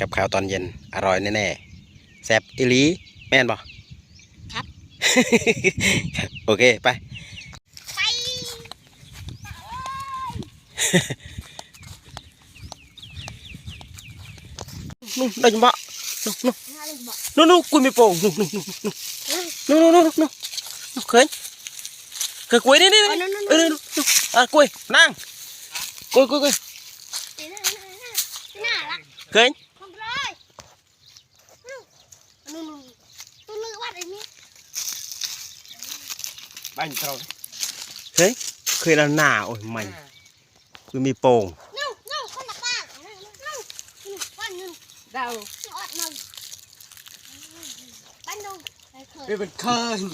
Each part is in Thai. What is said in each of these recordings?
กับข้าวตอนเย็น อร่อยแน่ๆแซ่บอิลีแม่นบ่ครับ โอเค ไป ไป นู่นได้จังบ่นู่นน่าเลยบอกนู่นนู่นกุยไม่โป่งนู่นนู่นนู่นนู่นนู่นนู่นนู่นเคยเคยกุยนี่นี่อ๋อนี่นั่นนั่นเออนู่นนู่นอะกุยนั่งกุยกุยกุยน่าน่าละเคยทำเลย bánh trâu. Thế khi là nà ôi mảnh cứ mì pồn đâu? Bánh đâu bánh. Khơi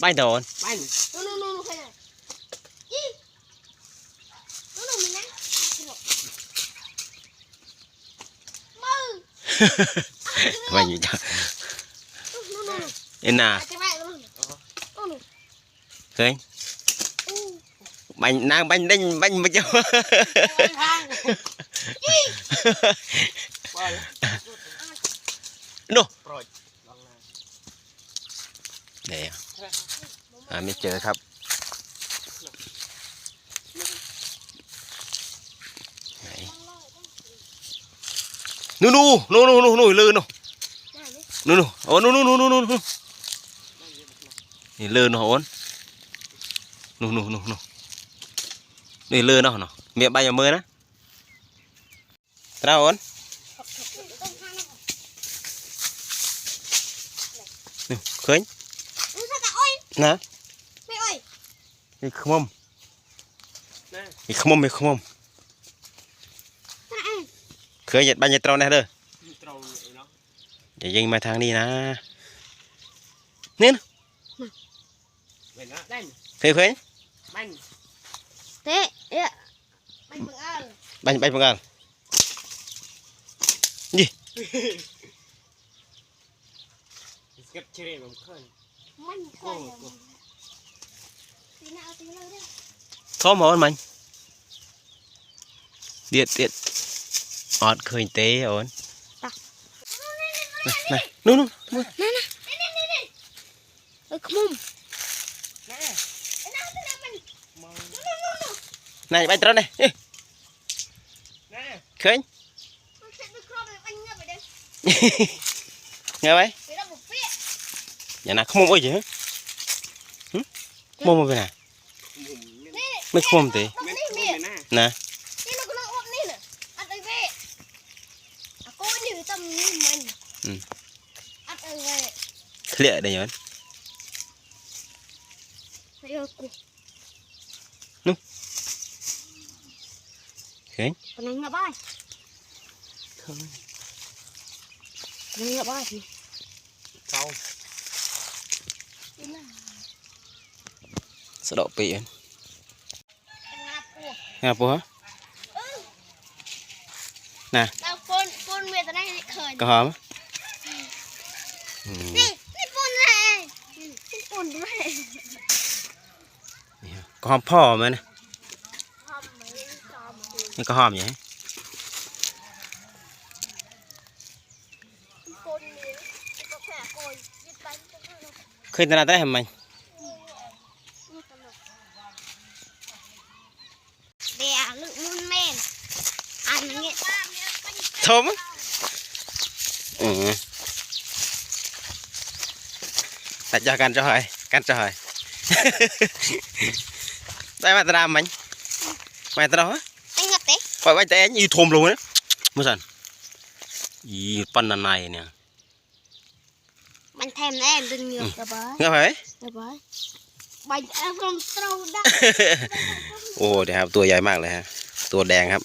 bánh đâu bánh luôn luôn luôn luôn Vậy vậy นู่น เอ็นน่ะ อาจจะไปนู่นนู่นนู่น เคย อู้ บันนางบันเด้งบันมาเจ้า ทางว่า ดู โปรดลองนะ เดี๋ยวหาไม่เจอครับไหนนู่นนู่นนู่นนู่นนู่นลื่นนู่น นั่นนี่ นู่นนู่นโอ้นู่นนู่นนู่นนู่น นู่นนี่ลื่นนู่นโอนนู่นนู่นนู่นนู่นนี่ลื่นเนาะเนาะเมียใบอย่ามือนะตราโอน ต้องทางนั้น นี่เคย อู้ซะแต่อ้อย นะ ไม่อ้อย นี่ขมม นะ นี่ขมมนี่ขมม นั่นเอง เคยเหยียดใบเหยียดตราแน่เด้อ ตรงเนาะ อย่ายิงมาทางนี้นะนี่นะ ឃើញឃើញបាញ់ទេអេបាញ់បង្អើលបាញ់បាញ់បង្អើលនេះស្កាត់ជ្រេមិនឃើញមិញឃើញពីណាពីណាទេធំហ្មងមិញទៀតទៀតអត់ឃើញទេអូនណ៎នោះនោះមើលណ៎ណ៎អើខ្មុំ này bay trốn này khơi nghe bay. Nhà nào không mua gì hết? Mua mua về nào? Mấy khôm thế, nè Ừ. Thế đây nhớ คยกำลังเงียบบ้านกำลังเงียบบ้านสิเขาสะดอกปีนงาปูงาปัวน่ะเราปนปนเวทนาเคยก็หอมอืมนี่นี่ปนเลยนี่ปนด้วยก็หอมพ่อมันนะทำไมทำ นี่ก็หอมอย่างนี้ ปนเลยก็แค่โกยยึดไปก็เท่านั้น เคยตลาดได้ทำไม นี่ตลกเดี๋ยวลึกมุนเมนอันนี้ ชมอืมตัดยากันจะหอยกันจะหอย ได้มาตรามมันมาตรามฮะ ไอ้เงาเตะ ปล่อยไว้แต่ยี่ทมลงนะมุสันยี่ปั้นนันในเนี่ย มันแทมแน่ดึงเหงือกกระบาย เงี้ยไป กระบายใบแอลกอมตรูได้ โอ้เดี๋ยวครับตัวใหญ่มากเลยฮะตัวแดงครับ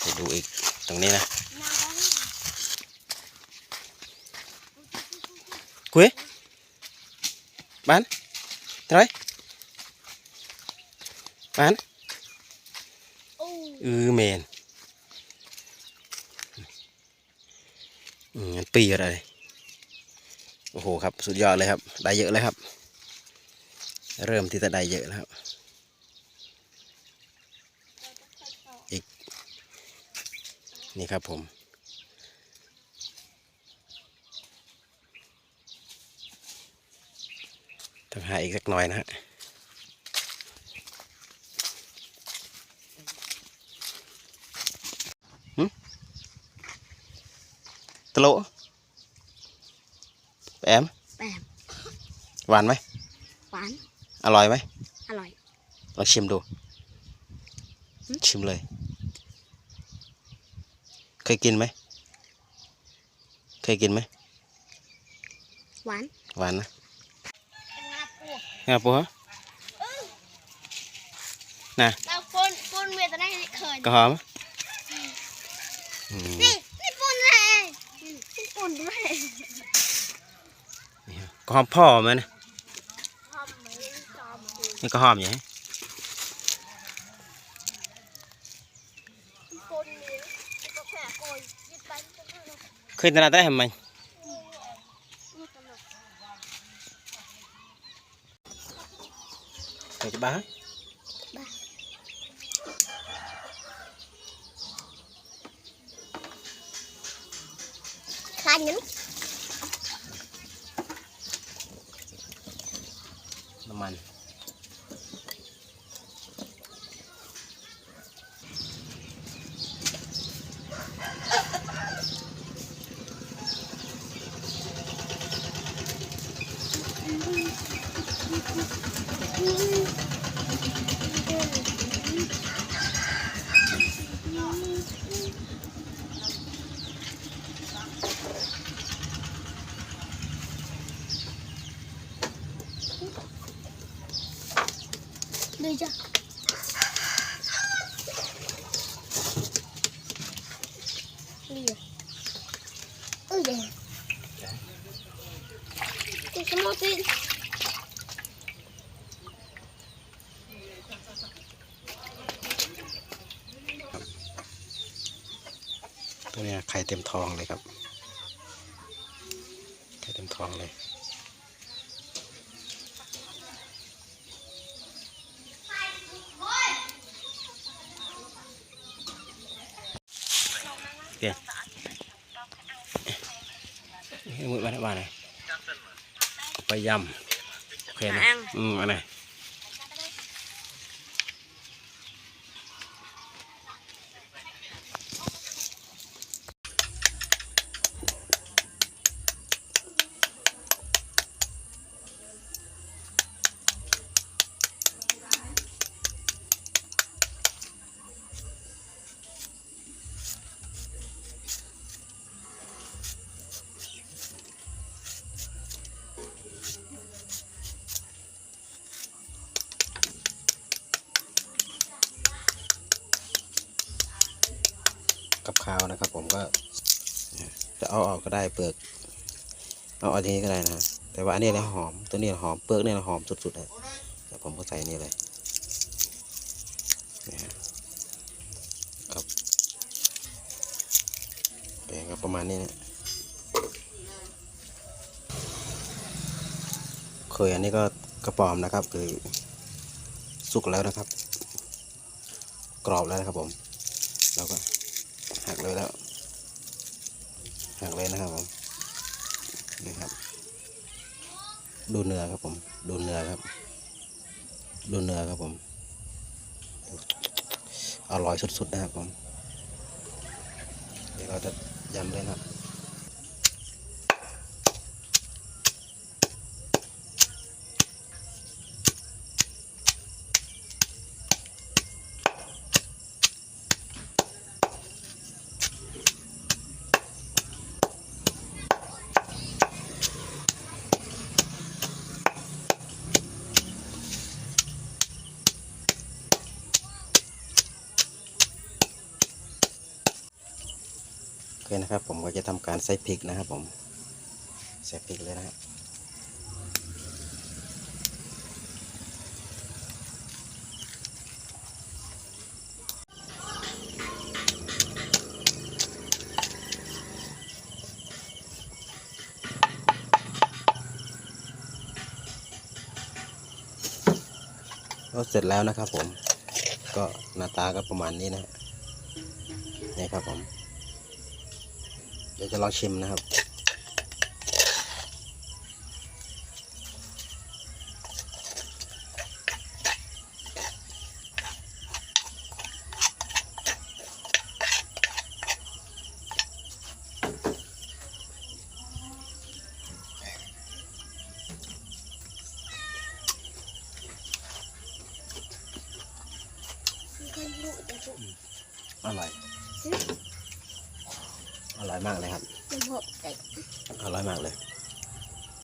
ไปดูอีกตรงนี้นะกุ้ยบ้านเท่าไหร บ้านโอ้เออเมนอืมงั้นปีอะไร โอ้โหครับ สุดยอดเลยครับ ได้เยอะเลยครับ เริ่มที่จะได้เยอะแล้วครับนี่ครับผม ต้องหาอีกสักหน่อยนะฮะ โลแอมแปมหวานไหมหวาน อร่อยไหมอร่อยลองชิมดูหืมชิมเลย เคยกินไหม เคยกินไหม หวาน หวานนะเป็นงาปูงาปูฮะน่ะเราปนปนเวทนาเคยกระหอมอืมนี่ ด้วย นี่ฮะกระหอมพ่อไหมนะ ทำเหมือนจอมดู นี่กระหอมอย่างนี้ ปนนี้ก็แค่โกยยึดไปก็คือ เคยตลาดได้ทำไม นี่ตลก อยากจะบ้า คา นี่เออเดี๋ยวจะสมมติตัวเนี้ยไข่เต็มทองเลยครับ ไข่เต็มทองเลย เดี๋ยวให้ มือมาได้บ้านไหนเอาไปยำโอเคนะอืมเอันไห ผมก็ จะเอาออกก็ได้เปลือก เอาออกอย่างนี้ก็ได้นะแต่ว่าอันนี้เนี่ยหอม ตัวนี้หอมเปลือกเนี่ยหอมสุดๆเลยแต่ผมก็ใส่นี่เลยนะครับแบ่งก็ประมาณนี้นะเคยอันนี้ก็กระป๋อมนะครับ คือสุกแล้วนะครับ กรอบแล้วนะครับผม แล้วก็ หักเลยแล้ว หักเลยนะครับผมนี่ครับ ดูเนื้อครับผม ดูเนื้อครับ ดูเนื้อครับผม อร่อยสุดๆนะครับผม เดี๋ยวเราจะยำเลยนะ เคนะครับ ผมก็จะทำการใส่พริกนะครับ ผมใส่พริกเลยนะครับก็เสร็จแล้วนะครับผมก็หน้าตาก็ประมาณนี้นะนี่ครับผม เดี๋ยวจะลองชิมนะครับ